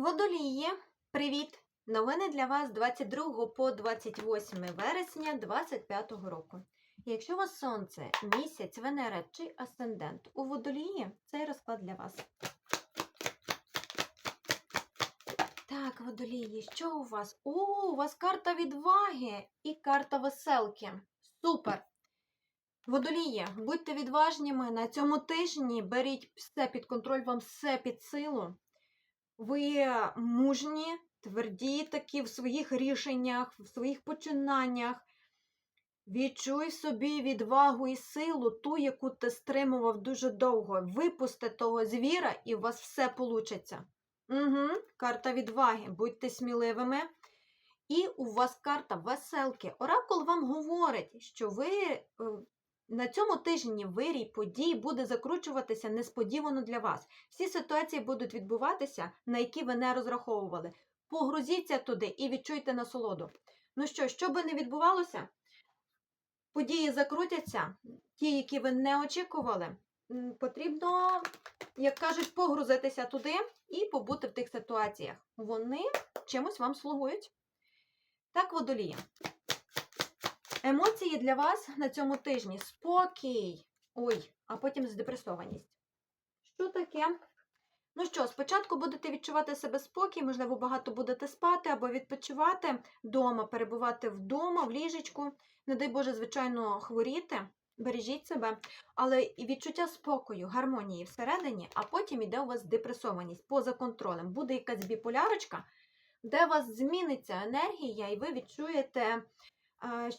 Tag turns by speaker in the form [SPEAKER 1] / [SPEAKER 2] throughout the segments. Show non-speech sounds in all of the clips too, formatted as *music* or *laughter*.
[SPEAKER 1] Водолії, привіт! Новини для вас 22 по 28 вересня 2025 року. Якщо у вас сонце, місяць, Венера чи асцендент у водолії, цей розклад для вас. Так, водолії, що у вас? О, у вас карта відваги і карта веселки. Супер! Водолії, будьте відважніми на цьому тижні, беріть все під контроль, вам все під силу. Ви мужні, тверді такі в своїх рішеннях, в своїх починаннях. Відчуй собі відвагу і силу, ту, яку ти стримував дуже довго. Випусти того звіра, і у вас все получиться. Угу, карта відваги. Будьте сміливими. І у вас карта веселки. Оракул вам говорить, що ви е, на цьому тижні вирій подій буде закручуватися несподівано для вас. Всі ситуації будуть відбуватися, на які ви не розраховували. Погрузіться туди і відчуйте насолоду. Ну що, що би не відбувалося, події закрутяться, ті, які ви не очікували. Потрібно, як кажуть, погрузитися туди і побути в тих ситуаціях. Вони чимось вам слугують. Так, водолії. Емоції для вас на цьому тижні спокій. Ой, а потім здепресованість. Що таке? Ну що, спочатку будете відчувати себе спокій, можливо, багато будете спати або відпочивати вдома, перебувати вдома, в ліжечку. Не дай Боже, звичайно, хворіти, бережіть себе, але і відчуття спокою, гармонії всередині, а потім іде у вас депресованість поза контролем. Буде якась біполярочка, де у вас зміниться енергія, і ви відчуєте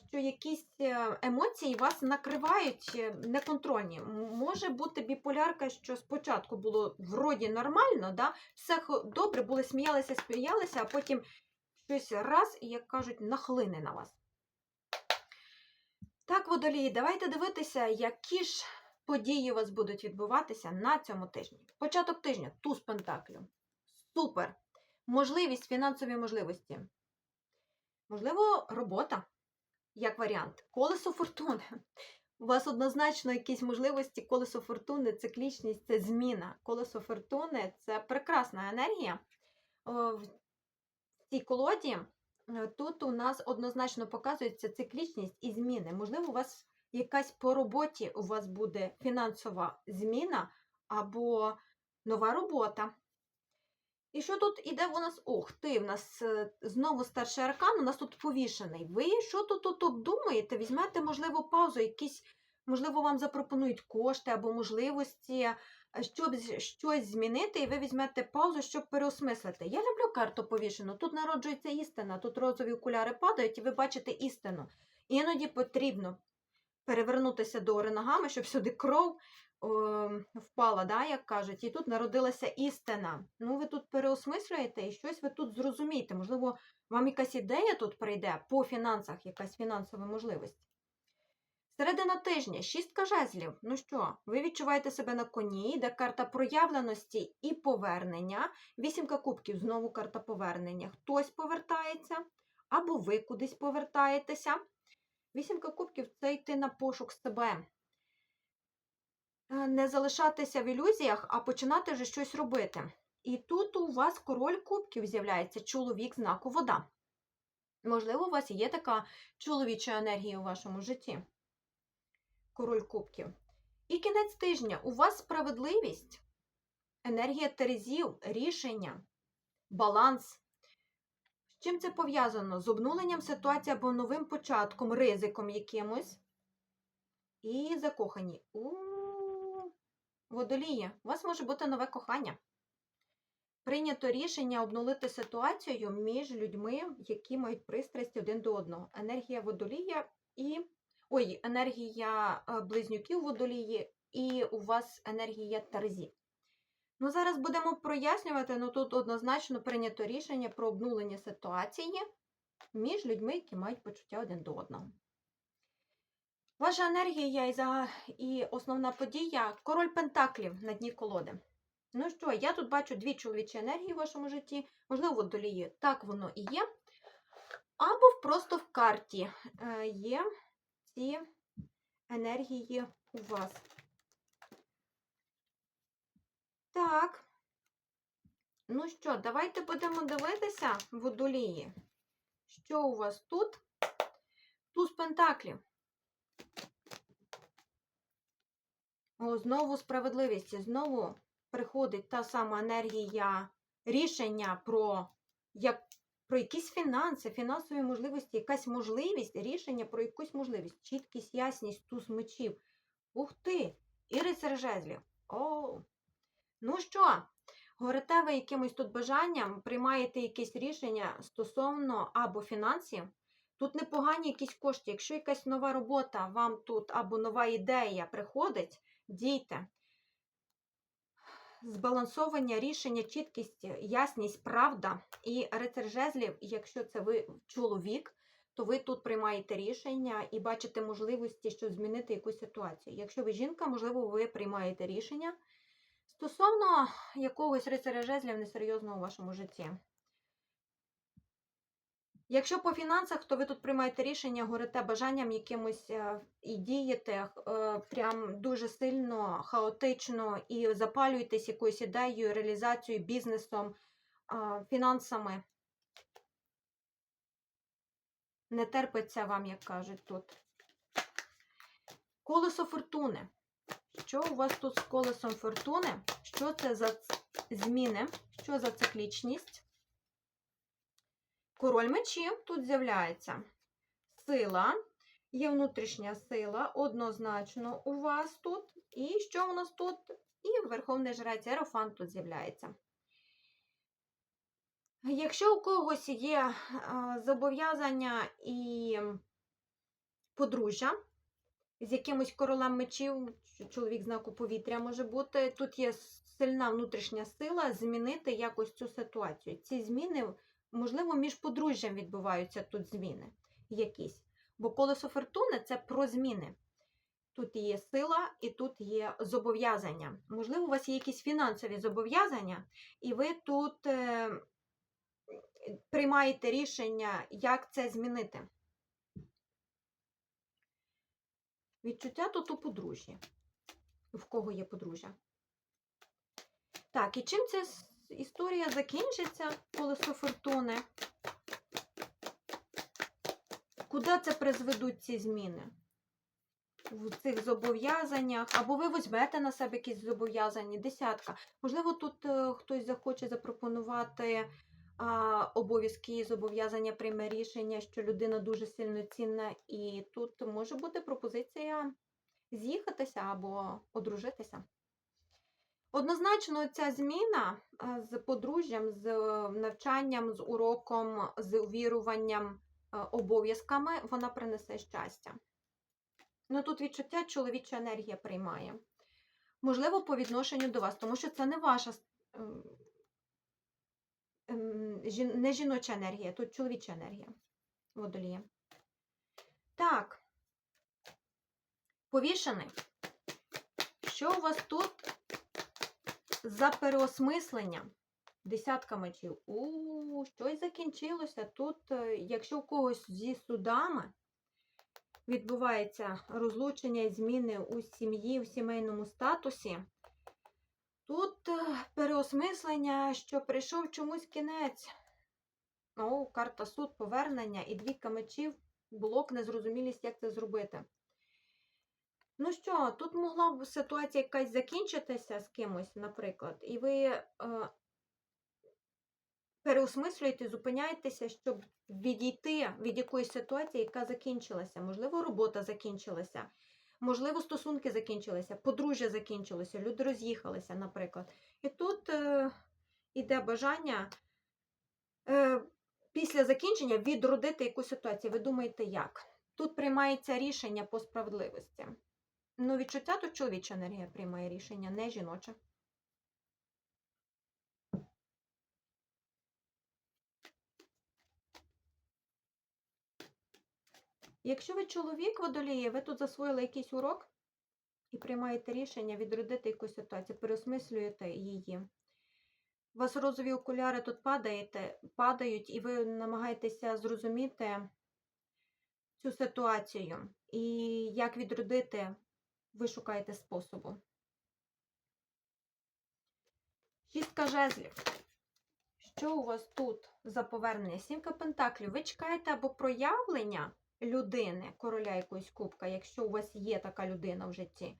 [SPEAKER 1] що якісь е, емоції вас накривають е, неконтрольні. Може бути біполярка, що спочатку було вроді нормально, да? все добре, були сміялися, сміялися, а потім щось раз, як кажуть, нахлине на вас. Так, водолії, давайте дивитися, які ж події у вас будуть відбуватися на цьому тижні. Початок тижня, туз пентаклю. Супер! Можливість, фінансові можливості. Можливо, робота як варіант. Колесо фортуни. У вас однозначно якісь можливості, колесо фортуни, циклічність це зміна. Колесо фортуни це прекрасна енергія. В цій колоді е, тут у нас однозначно показується циклічність і зміни. Можливо, у вас якась по роботі у вас буде фінансова зміна або нова робота. І що тут іде у нас? Ох, ти, в нас е, знову старший аркан, у нас тут повішений. Ви що тут, тут обдумаєте? Візьмете, можливо, паузу, якісь, можливо, вам запропонують кошти або можливості, е, щоб щось змінити, і ви візьмете паузу, щоб переосмислити. Я люблю карту повішену. Тут народжується істина, тут розові окуляри падають, і ви бачите істину. Іноді потрібно перевернутися догори ногами, щоб сюди кров впала, да, як кажуть, і тут народилася істина. Ну, ви тут переосмислюєте і щось ви тут зрозумієте. Можливо, вам якась ідея тут прийде по фінансах, якась фінансова можливість. Середина тижня, шістка жезлів. Ну що, ви відчуваєте себе на коні, де карта проявленості і повернення. Вісімка кубків, знову карта повернення. Хтось повертається, або ви кудись повертаєтеся. Вісімка кубків це йти на пошук себе. Е, Не залишатися в ілюзіях, а починати вже щось робити. І тут у вас король кубків з'являється, чоловік знаку вода. Можливо, у вас є така чоловіча енергія у вашому житті. Король кубків. І кінець тижня. У вас справедливість, енергія терезів, рішення, баланс. З чим це пов'язано? З обнуленням ситуації або новим початком, ризиком якимось. І закохані. у Водолії, у вас може бути нове кохання. Прийнято рішення обнулити ситуацію між людьми, які мають пристрасть один до одного. Енергія водолія і. Ой, енергія е, близнюків водолії, і у вас енергія Терезі. Ну, зараз будемо прояснювати, ну тут однозначно прийнято рішення про обнулення ситуації між людьми, які мають почуття один до одного. Ваша енергія і, основна подія король Пентаклів на дні колоди. Ну що, я тут бачу дві чоловічі енергії в вашому житті, можливо, водолії, так воно і є. Або просто в карті е, є ці енергії у вас. Так. Ну що, давайте будемо дивитися водолії. Що у вас тут? Туз пентаклів. Знову справедливість. Знову приходить та сама енергія рішення про, як, про якісь фінанси, фінансові можливості, якась можливість, рішення про якусь можливість, чіткість, ясність, туз мечів. Ух ти! І рицар жезлів. О! Ну що, говорите ви якимось тут бажанням, приймаєте якесь рішення стосовно або фінансів. Тут непогані якісь кошти. Якщо якась нова робота вам тут або нова ідея приходить, дійте. Збалансовання рішення, чіткість, ясність, правда і рицар жезлів, якщо це ви чоловік, то ви тут приймаєте рішення і бачите можливості, щоб змінити якусь ситуацію. Якщо ви жінка, можливо, ви приймаєте рішення стосовно якогось рицаря жезлів несерйозного у вашому житті. Якщо по фінансах, то ви тут приймаєте рішення, горите бажанням якимось е, і дієте е, прям дуже сильно, хаотично і запалюєтесь якоюсь ідеєю, реалізацією, бізнесом, фінансами. Не терпиться вам, як кажуть тут. Колесо фортуни. Що у вас тут з колесом фортуни? Що це за зміни? Що за циклічність? Король мечів тут з'являється. Сила, є внутрішня сила, однозначно у вас тут. І що у нас тут? І Верховний Жрець Ерофан тут з'являється. Якщо у когось є а, зобов'язання і подружжя з якимось королем мечів, чоловік знаку повітря може бути, тут є сильна внутрішня сила змінити якось цю ситуацію. Ці зміни можливо, між подружжям відбуваються тут зміни якісь. Бо колесо фортуни це про зміни. Тут є сила і тут є зобов'язання. Можливо, у вас є якісь фінансові зобов'язання, і ви тут е, приймаєте рішення, як це змінити. Відчуття тут у подружжі. В кого є подружжя? Так, і чим с- історія закінчиться, колесо фортуни? Куди це призведуть ці зміни? В цих зобов'язаннях, або ви візьмете на себе якісь зобов'язання, десятка. Можливо, тут е, хтось захоче запропонувати а, обов'язки і зобов'язання прийме рішення, що людина дуже сильно цінна, і тут може бути пропозиція з'їхатися або одружитися. Однозначно, ця зміна е, з подружжям, з е, навчанням, з уроком, з увіруванням, е, обов'язками, вона принесе щастя. Ну тут відчуття чоловіча енергія приймає. Можливо, по відношенню до вас, тому що це не ваша ем, ем, не жіноча енергія, тут чоловіча енергія водолія. Так. Повішений. Що у вас тут за переосмислення? Десятка мечів. У, щось закінчилося. Тут, е, якщо у когось зі судами відбувається розлучення і зміни у сім'ї, в сімейному статусі, тут е, переосмислення, що прийшов чомусь кінець. О, карта суд, повернення і двійка мечів, блок, незрозумілість, як це зробити. Ну що, тут могла б ситуація якась закінчитися з кимось, наприклад, і ви е, переосмислюєте, зупиняєтеся, щоб відійти від якоїсь ситуації, яка закінчилася. Можливо, робота закінчилася, можливо, стосунки закінчилися, подружжя закінчилося, люди роз'їхалися, наприклад. І тут е, іде бажання е, після закінчення відродити якусь ситуацію. Ви думаєте, як? Тут приймається рішення по справедливості. Ну, відчуття тут чоловіча енергія приймає рішення, не жіноча. Якщо ви чоловік водоліє, ви тут засвоїли якийсь урок і приймаєте рішення відродити якусь ситуацію, переосмислюєте її. У вас розові окуляри тут падаєте, падають, і ви намагаєтеся зрозуміти цю ситуацію. І як відродити, ви шукаєте способу. Шістка жезлів. що у вас тут за повернення? Сімка Пентаклів. Ви чекаєте або проявлення людини, короля якоїсь кубка, якщо у вас є така людина в житті.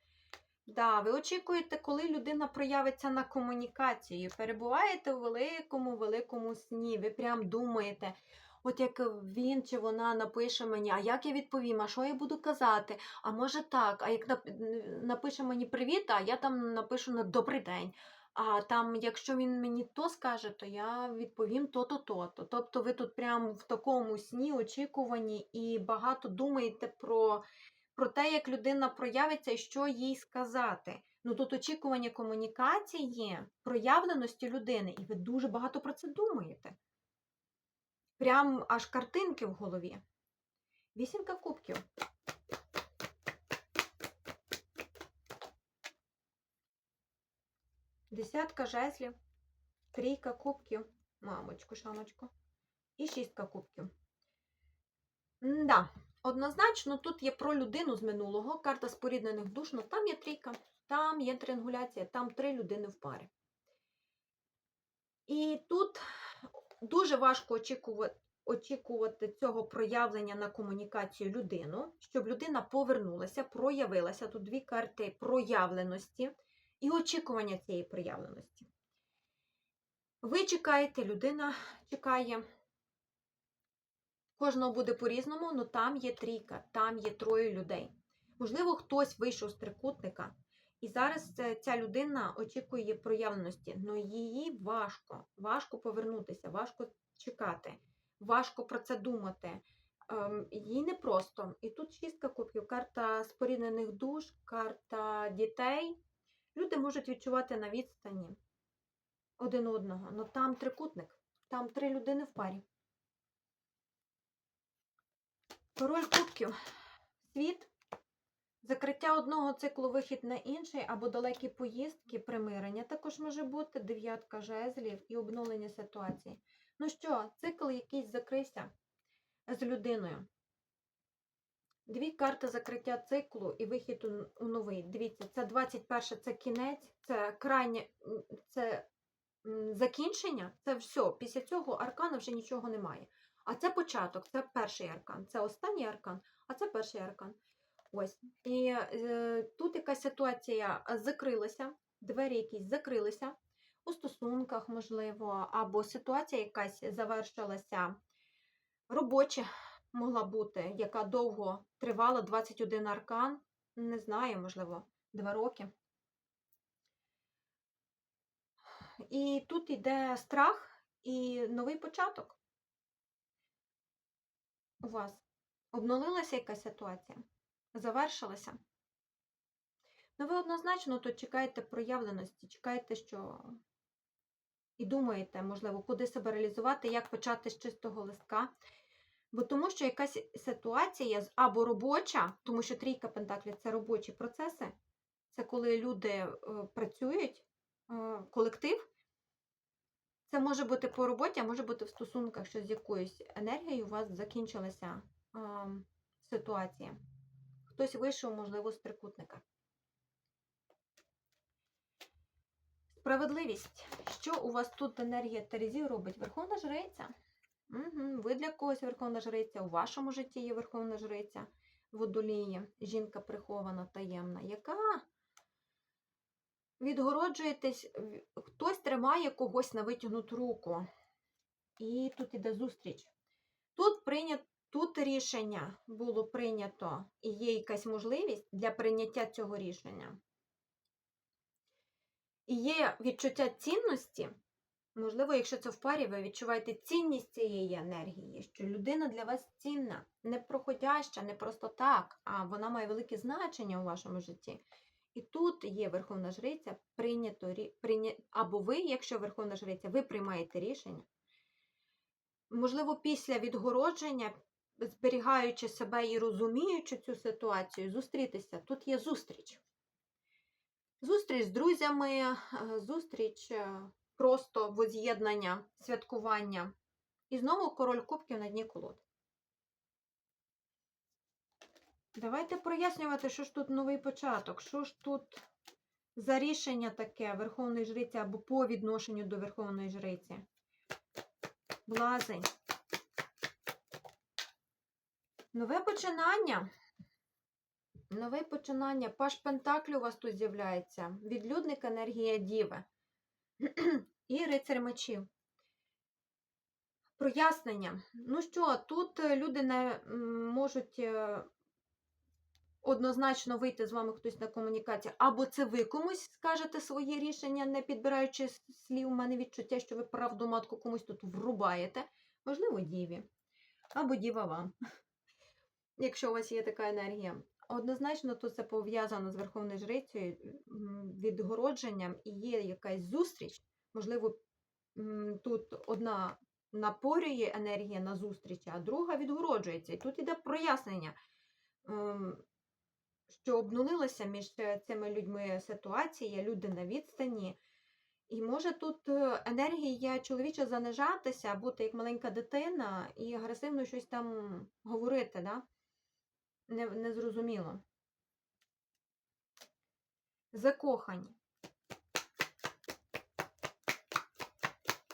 [SPEAKER 1] Да, ви очікуєте, коли людина проявиться на комунікації. Перебуваєте у великому, великому сні. Ви прям думаєте, от як він чи вона напише мені, а як я відповім, а що я буду казати? А може так, а як напише мені привіт, а я там напишу на добрий день. А там, якщо він мені то скаже, то я відповім то-то, то-то. Тобто ви тут прямо в такому сні, очікуванні і багато думаєте про, про те, як людина проявиться і що їй сказати. Ну тут очікування комунікації, проявленості людини, і ви дуже багато про це думаєте. Прям аж картинки в голові. Вісімка кубків. Десятка жезлів, трійка кубків, мамочку, шамочку, і шістка кубків. Да, однозначно, тут є про людину з минулого, карта споріднених душ, ну там є трійка, там є триангуляція, там три людини в парі. І тут дуже важко очікувати, очікувати цього проявлення на комунікацію людину, щоб людина повернулася, проявилася. Тут дві карти проявленості і очікування цієї проявленості. Ви чекаєте, людина чекає. Кожного буде по-різному, але там є трійка, там є троє людей. Можливо, хтось вийшов з трикутника, і зараз ця людина очікує проявленості, але її важко, важко повернутися, важко чекати, важко про це думати. Ем, Їй непросто. І тут шістка кубків, карта споріднених душ, карта дітей. Люди можуть відчувати на відстані один одного. але там трикутник, там три людини в парі. Король кубків. Світ. Закриття одного циклу вихід на інший або далекі поїздки, примирення також може бути дев'ятка жезлів і обновлення ситуації. Ну що, цикл якийсь закрився з людиною. Дві карти закриття циклу і вихід у, новий. Дивіться, це 21 це кінець, це крайнє, це закінчення, це все. Після цього аркана вже нічого немає. А це початок, це перший аркан, це останній аркан, а це перший аркан. Ось. І е, тут якась ситуація закрилася, двері якісь закрилися у стосунках, можливо, або ситуація якась завершилася робоча могла бути, яка довго тривала 21 аркан, не знаю, можливо, 2 роки. І тут йде страх і новий початок. У вас обнулилася якась ситуація, завершилася. Ну, ви однозначно тут чекаєте проявленості, чекаєте, що і думаєте, можливо, куди себе реалізувати, як почати з чистого листка. Бо тому що якась ситуація або робоча, тому що трійка пентаклів це робочі процеси, це коли люди е, працюють, е, колектив. Це може бути по роботі, а може бути в стосунках, що з якоюсь енергією у вас закінчилася е, ситуація. Хтось вийшов, можливо, з трикутника. Справедливість. Що у вас тут енергія Терезі робить? Верховна жриця. Угу. Ви для когось Верховна жриця, у вашому житті є Верховна жриця водолії, жінка прихована, таємна, яка відгороджуєтесь, хтось тримає когось на витягнуту руку. І тут іде зустріч. Тут прийнято. Тут рішення було прийнято і є якась можливість для прийняття цього рішення. І є відчуття цінності, можливо, якщо це в парі, ви відчуваєте цінність цієї енергії, що людина для вас цінна, не проходяща, не просто так, а вона має велике значення у вашому житті. І тут є Верховна Жриця, прийнято прийня... або ви, якщо Верховна Жриця, ви приймаєте рішення. Можливо, після відгородження, зберігаючи себе і розуміючи цю ситуацію, зустрітися. Тут є зустріч. Зустріч з друзями, е, зустріч е, просто воз'єднання, святкування. І знову король кубків на дні колод. Давайте прояснювати, що ж тут новий початок, що ж тут за рішення таке Верховної жриці або по відношенню до Верховної жриці. Блазень. Нове починання. Нове починання. Паш Пентаклі у вас тут з'являється. Відлюдник енергія Діви. І рицар мечів. Прояснення. Ну що, тут е, люди не можуть е, однозначно вийти з вами хтось на комунікацію. Або це ви комусь скажете своє рішення, не підбираючи слів. У мене відчуття, що ви правду матку комусь тут врубаєте. Можливо, діві. Або діва вам. Якщо у вас є така енергія. Однозначно, тут це пов'язано з Верховною Жрицею, відгородженням і є якась зустріч. Можливо, тут одна напорює енергія на зустріч, а друга відгороджується. І тут іде прояснення, ем, що обнулилася між е, цими людьми ситуація, люди на відстані. І може тут е, енергія чоловіча занижатися, бути як маленька дитина і агресивно щось там говорити, да? Не, незрозуміло. Закохані.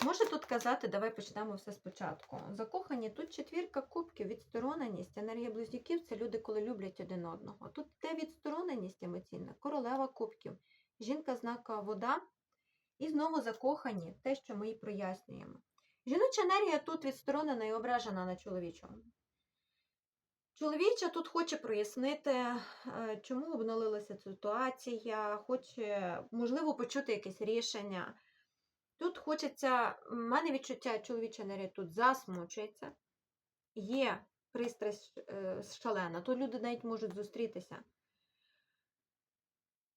[SPEAKER 1] Може тут казати, давай почнемо все спочатку. Закохані, тут четвірка кубків, відстороненість, енергія близнюків це люди, коли люблять один одного. Тут те відстороненість емоційна, королева кубків, жінка знака вода. І знову закохані, те, що ми і прояснюємо. Жіноча енергія тут відсторонена і ображена на чоловічому. Чоловіча тут хоче прояснити, е, чому обнулилася ситуація, хоче, можливо, почути якесь рішення. Тут хочеться, в мене відчуття чоловіча енергія тут засмучується. Є пристрасть е, шалена, тут люди навіть можуть зустрітися.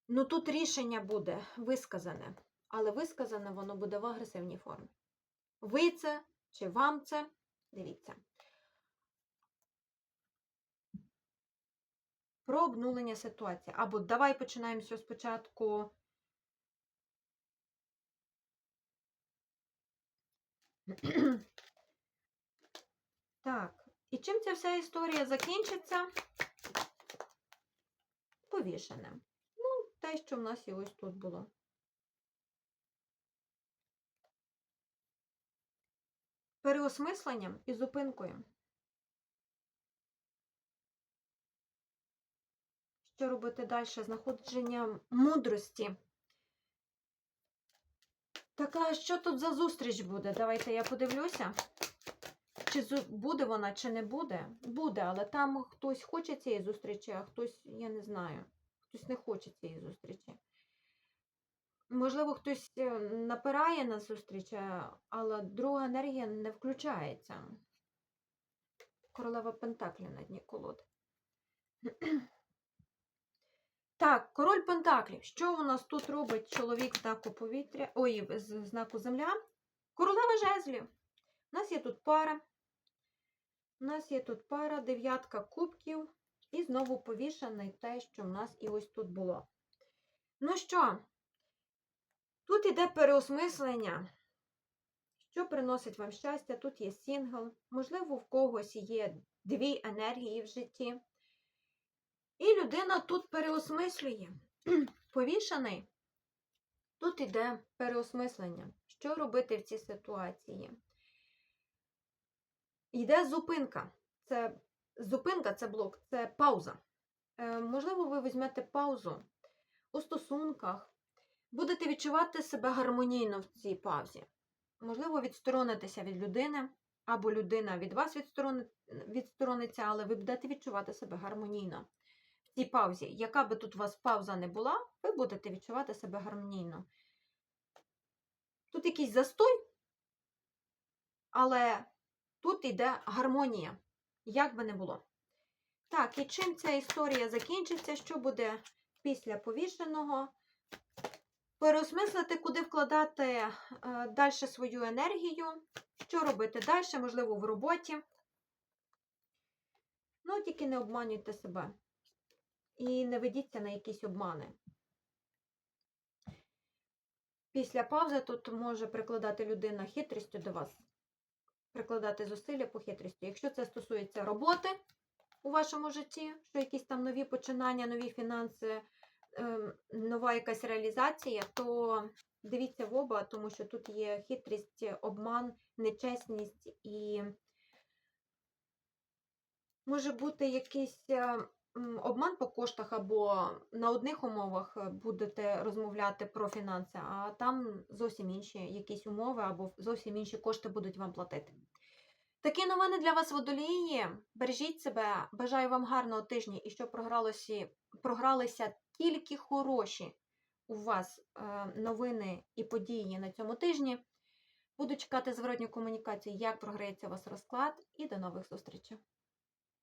[SPEAKER 1] Ну тут рішення буде висказане, але висказане воно буде в агресивній формі. Ви це чи вам це? Дивіться. Про обнулення ситуації. Або давай починаємо все спочатку. *clears throat* Так, і чим ця вся історія закінчиться? Повішеним. Ну, те, що в нас і ось тут було. Переосмисленням і зупинкою. Що робити далі? Знаходженням мудрості. Так, а що тут за зустріч буде? Давайте я подивлюся. Чи буде вона, чи не буде? Буде, але там хтось хоче цієї зустрічі, а хтось, я не знаю, хтось не хоче цієї зустрічі. Можливо, хтось е, напирає на зустріч, але друга енергія не включається. Королева Пентаклі на дні колоди. Так, король Пентаклів. Що у нас тут робить чоловік знаку повітря? Ой, з знаку Земля? Королева жезлів. У нас є тут пара. У нас є тут пара, дев'ятка кубків. І знову повішений те, що в нас і ось тут було. Ну що, тут іде переосмислення. Що приносить вам щастя? Тут є сингл. Можливо, в когось є дві енергії в житті. І людина тут переосмислює. *clears throat* Повішений. Тут іде переосмислення. Що робити в цій ситуації? Йде зупинка. Це зупинка це блок, це пауза. Е, можливо, ви візьмете паузу у стосунках, будете відчувати себе гармонійно в цій паузі. Можливо, відсторонитися від людини, або людина від вас відсторониться, але ви будете відчувати себе гармонійно цій паузі. Яка би тут у вас пауза не була, ви будете відчувати себе гармонійно. Тут якийсь застой, але тут йде гармонія, як би не було. Так, і чим ця історія закінчиться, що буде після повішеного? Переосмислити, куди вкладати е, далі свою енергію, що робити далі, можливо, в роботі. Ну, тільки не обманюйте себе. І не ведіться на якісь обмани. Після паузи тут може прикладати людина хитрістю до вас, прикладати зусилля по хитрості. Якщо це стосується роботи у вашому житті, що якісь там нові починання, нові фінанси, ем, нова якась реалізація, то Дивіться в оба, тому що тут є хитрість, обман, нечесність і може бути якийсь е, м, обман по коштах, або на одних умовах е, будете розмовляти про фінанси, а там зовсім інші якісь умови, або зовсім інші кошти будуть вам платити. Такі новини для вас водолії. Бережіть себе, бажаю вам гарного тижня і щоб програлися тільки хороші у вас е, новини і події на цьому тижні. Буду чекати зворотню комунікацію, як програється у вас розклад, і до нових зустрічей.